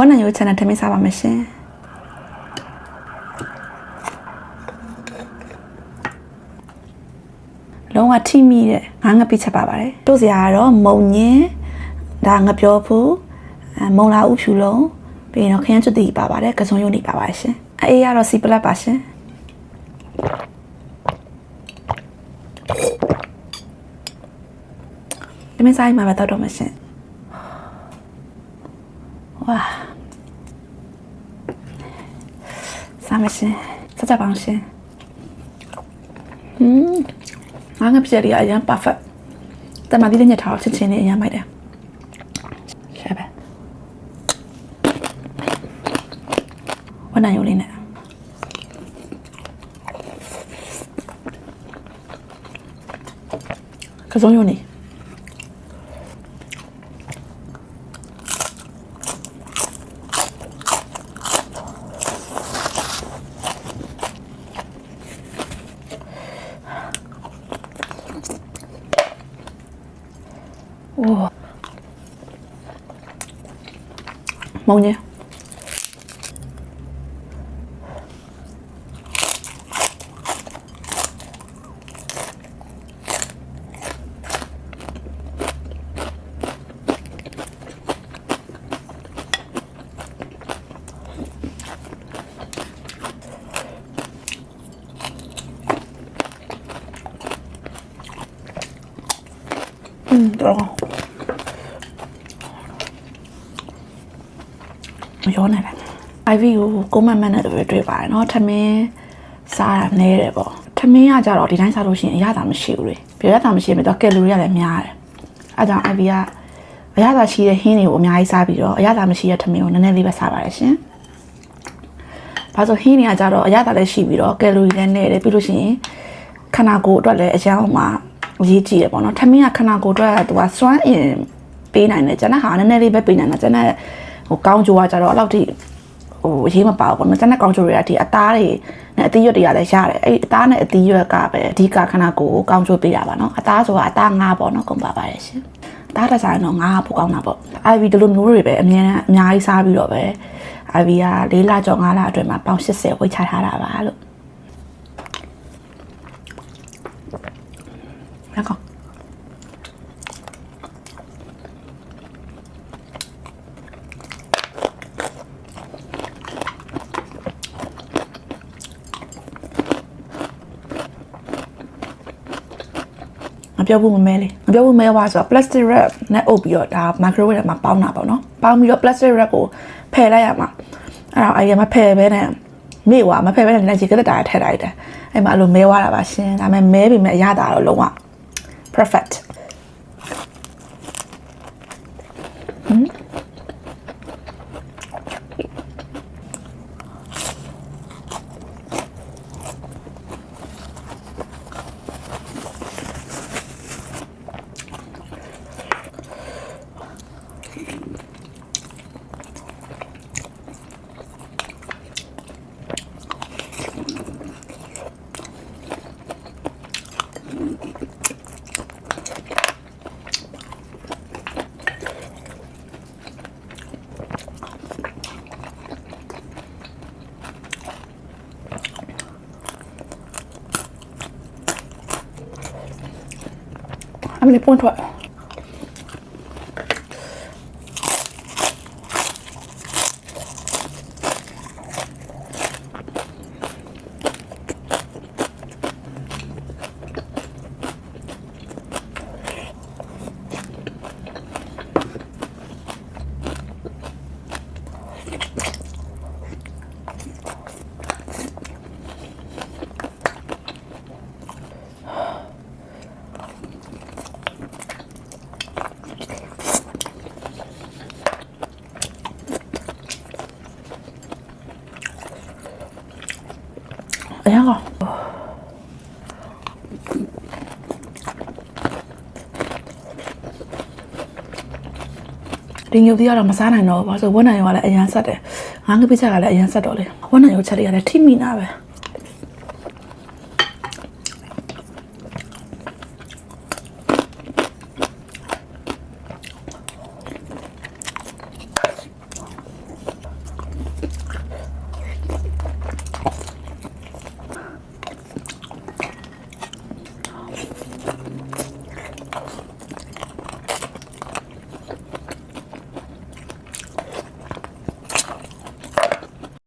ဝက်နံရိုး channel ထမင်းစားပါမယ်ရှင်လုံးဝထိမိတဲ့ငါးငပိချက်ပါပါတယ်တို့စရာကတော့မုံညင်းဒါငပြောဖူးအဲမုံလာဥဖြူလုံးပြီးရင်တော့ခရမ်းကျွတ်တီပါပါတယ်ကစုံယုံနေပါပါတယ်ရှင်အေးကတော့စီပလက်ပါရှင်ဒီမဆိုင်မှာပဲတော့တော့မရှင်ဝါ စားမရှင်စကြပါအောင်ရှင်ဟွန်းငါငါပြည့်ရအရင် perfect တမဒီလည်းညထားချင်းချင်းလေးအရင်မိုက်တယ်ရှာပဲဝနယိုလေးနဲ့ကစုံယုံနေ မုံကြီး อืมတော်တော်မရောနိုင်တယ် IV ကိုကိုမန်မန်နဲ့တွေ့တွေ့ပါတယ်เนาะထမင်းစားတာနဲတယ်ပေါ့ထမင်းကကြတော့ဒီတိုင်းစားလို့ရှိရင်အရသာမရှိဘူးလေပြရသာမရှိရင်တော့ကယ်လိုရီကလည်းများတယ်အဲကြောင့် IV ကအရသာရှိတဲ့ဟင်းတွေကိုအများကြီးစားပြီးတော့အရသာမရှိတဲ့ထမင်းကိုနည်းနည်းလေးပဲစားပါတယ်ရှင်ဘာလို့ဟင်းတွေကကြတော့အရသာလည်းရှိပြီးတော့ကယ်လိုရီလည်းနည်းတယ်ပြီးလို့ရှိရင်ခန္ဓာကိုယ်အတွက်လည်းအရင်မှ အရေးကြီးတယ်ပေါ့နော်ထမင်းကခန္ဓာကိုယ်အတွက်သူကစွမ်းအင်ပေးနိုင်တယ်ကျန်တဲ့ဟာနည်းနည်းလေးပဲပေးနိုင်တာကျန်တဲ့ဟိုကောင်းကြိုးကကြတော့အဲ့လောက်ထိဟိုအရေးမပါဘူးပေါ့နော်ကျန်တဲ့ကောင်းကြိုးတွေကဒီအသားတွေနဲ့အသီးရွက်တွေကလည်းရတယ်အဲ့အသားနဲ့အသီးရွက်ကပဲအဓိကခန္ဓာကိုယ်ကိုကောင်းကြိုးပေးတာပါနော်အသားဆိုတာအသားငါးပေါ့နော်ကုန်ပါပါတယ်ရှင်အသားတစ်ဆိုင်တော့ငါးကပိုကောင်းတာပေါ့ IV ဒီလိုမျိုးတွေပဲအများနဲ့အများကြီးစားပြီးတော့ပဲ IV က၄လကျော်၅လအတွင်းမှာပေါင်80ဝိတ်ချထားတာပါလို့ ရကောမပြောဘူးမမဲလေးမပြောဘူးမဲဝါဆိုတော့ plastic wrap နဲ့အုပ်ပြီးတော့ဒါ microwave ထဲမှာပေါင်းတာပေါ့နော်ပေါင်းပြီးတော့ plastic wrap ကိုဖယ်လိုက်ရမှာအဲ့တော့အဲ့ဒီမှာဖယ်ပဲနဲ့မေ့ွာမဖယ်ပဲနဲ့လည်းရေကလက်တာထည့်လိုက်တယ်အဲ့မှာအဲ့လိုမဲွားတာပါရှင်ဒါပေမဲ့မဲပြီမဲ့အရတာတော့လုံးဝ perfect အမ လေးပွ က်အရင်ကဒီညိုပြီးတော့မစားနိုင်တော့ဘူးဘာလို့ဝက်နိုင်ရောကလည်းအရန်ဆက်တယ်ငါးငပိချက်ကလည်းအရန်ဆက်တော့လေဝက်နိုင်ရောချက်တွေကလည်းထိမိနာပဲ